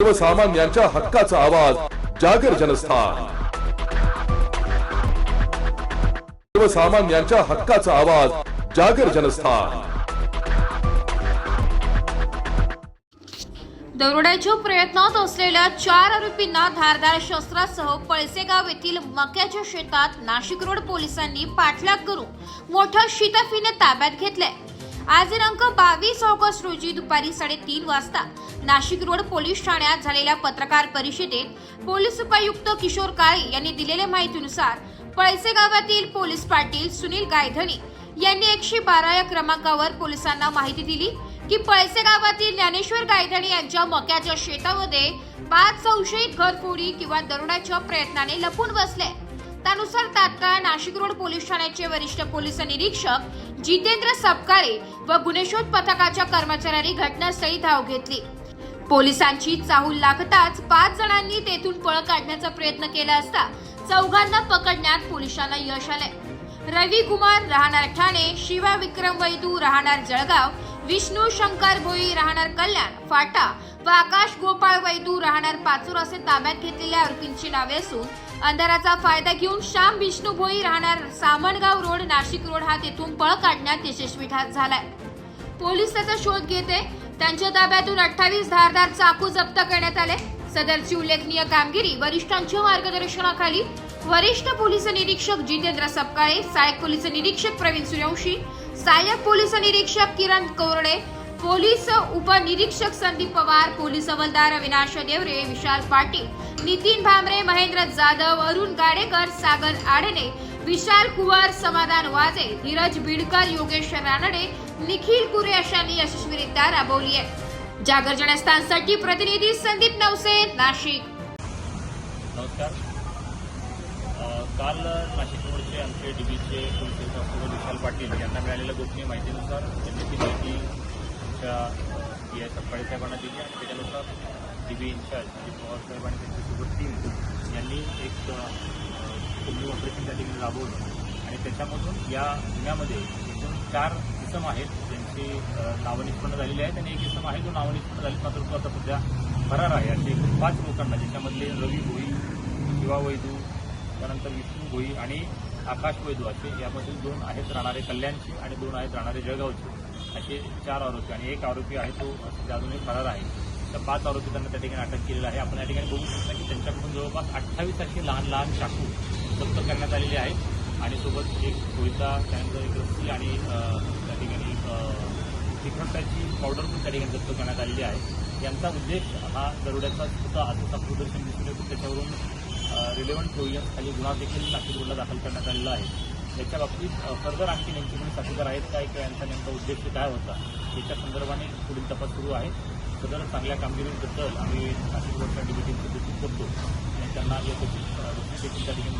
सर्वसामान्यांच्या हक्काचा आवाज जागर जनस्थान. सर्वसामान्यांच्या हक्काचा आवाज जागर जनस्थान. दरोड्याच्या प्रयत्नात असलेल्या चार आरोपींना धारदार शस्त्रासह पळसेगाव येथील मक्याच्या शेतात नाशिक रोड पोलिसांनी पाठलाग करून मोठ्या शिताफीने ताब्यात घेतले आज दिनांक बावीस ऑगस्ट रोजी दुपारी साडेतीन वाजता नाशिक रोड पोलीस ठाण्यात झालेल्या पत्रकार परिषदेत पोलीस उपायुक्त किशोर काळे यांनी दिलेल्या माहितीनुसार पळसे गावातील पोलीस पाटील सुनील गायधनी यांनी एकशे बारा या क्रमांकावर पोलिसांना माहिती दिली की पळसे गावातील ज्ञानेश्वर गायधणी यांच्या मक्याच्या शेतामध्ये पाच संशयित घरफोडी किंवा दरोड्याच्या प्रयत्नाने लपून बसले. त्यानुसार तात्काळ नाशिक रोड पोलीस ठाण्याचे वरिष्ठ पोलीस निरीक्षक जितेंद्र सपकारे व गुन्हेशोध पथकाच्या कर्मचाऱ्यांनी घटनास्थळी धाव घेतली. पोलिसांची चाहूल लागताच पाच जणांनी तेथून पळ काढण्याचा प्रयत्न केला असता चौघांना पकडण्यात पोलिसांना यश आले रवी कुमार राहणार ठाणे शिवा विक्रम वैदू राहणार जळगाव विष्णू शंकर भोई राहणार कल्याण फाटा व आकाश गोपाळ वैदू राहणार पाचूर असे ताब्यात घेतलेल्या आरोपींची नावे असून अंधाराचा फायदा घेऊन श्याम विष्णू भोई राहणार सामणगाव रोड नाशिक रोड हा तेथून पळ काढण्यात यशस्वी ठा- झालाय. पोलीस त्याचा शोध घेते. त्यांच्या ताब्यातून अठ्ठावीस धारदार चाकू जप्त करण्यात आले. सदरची उल्लेखनीय कामगिरी वरिष्ठांच्या मार्गदर्शनाखाली वरिष्ठ पोलीस निरीक्षक जितेंद्र सपकाळे सहाय्यक पोलीस निरीक्षक प्रवीण सूर्यवंशी सहाय्यक पोलीस निरीक्षक किरण कोरडे पोलीस उपनिरीक्षक संदीप पवार पोलीस हवलदार अविनाश देवरे विशाल पाटील नितीन भामरे महेंद्र जाधव अरुण गाडेकर सागर आडणे विशाल कुवार समाधान वाजे धीरज बिडकर योगेश रानडे निखिल कुरे अशांनी यशस्वीरित्या राबवली आहे. जागर जनस्थानसाठी प्रतिनिधी संदीप नवसे नाशिक. नमस्कार. काल नाशिक रोडचे आमचे डी बीचे पोलीस विशाल पाटील यांना मिळालेल्या गोपनीय माहितीनुसार त्यांनी ती माहिती आमच्या पी आय सपकाळे साहेबांना दिली आणि त्याच्यानुसार डी बी इन्चार्ज म्हणजे पवार साहेब आणि त्यांच्यासोबत टीम यांनी एक कुंभी ऑपरेशन त्या ठिकाणी राबवलं. आणि त्याच्यामधून या गुन्ह्यामध्ये एकूण चार इसम आहेत ज्यांची अ, नावं निष्पन्न झालेली आहेत आणि एक इसम आहे जो नावं निष्पन्न झाली मात्र तो आता सध्या फरार आहे. असे एकूण पाच लोकांना ज्याच्यामधले रवी भोई शिवा वैदू त्यानंतर विष्णू भोई आणि आकाश वैदू असे यामधील दोन आहेत राहणारे कल्याणचे आणि दोन आहेत राहणारे जळगावचे. असे चार आरोपी आणि एक आरोपी आहे तो सध्या अजूनही फरार आहे. तर पाच आरोपी त्यांना त्या ठिकाणी अटक केलेला आहे. आपण या ठिकाणी बघू शकता की त्यांच्याकडून जवळपास अठ्ठावीस असे लहान लहान चाकू जप्त करण्यात आलेले आहेत आणि सोबत एक कोयता त्यानंतर एक रस्सी आणि त्या ठिकाणी तिखटाची पावडर पण त्या ठिकाणी जप्त करण्यात आलेली आहे. यांचा उद्देश हा दरोड्याचा होता असं प्रदर्शन दिसून येतो. त्याच्यावरून रिलेव्हंट प्रोव्हिजन्स खाली गुन्हा देखील नाशिक रोडला दाखल करण्यात आलेला आहे. याच्या बाबतीत फर्दर आणखी नेमकी कोणी साथीदार आहेत काय किंवा यांचा नेमका उद्देश काय होता याच्या संदर्भाने पुढील तपास सुरू आहे. सदर चांगल्या कामगिरीबद्दल आम्ही नाशिक वर्षा डिबेटिंगचं देखील करतो. आणि त्यांना या देखील देखील त्या ठिकाणी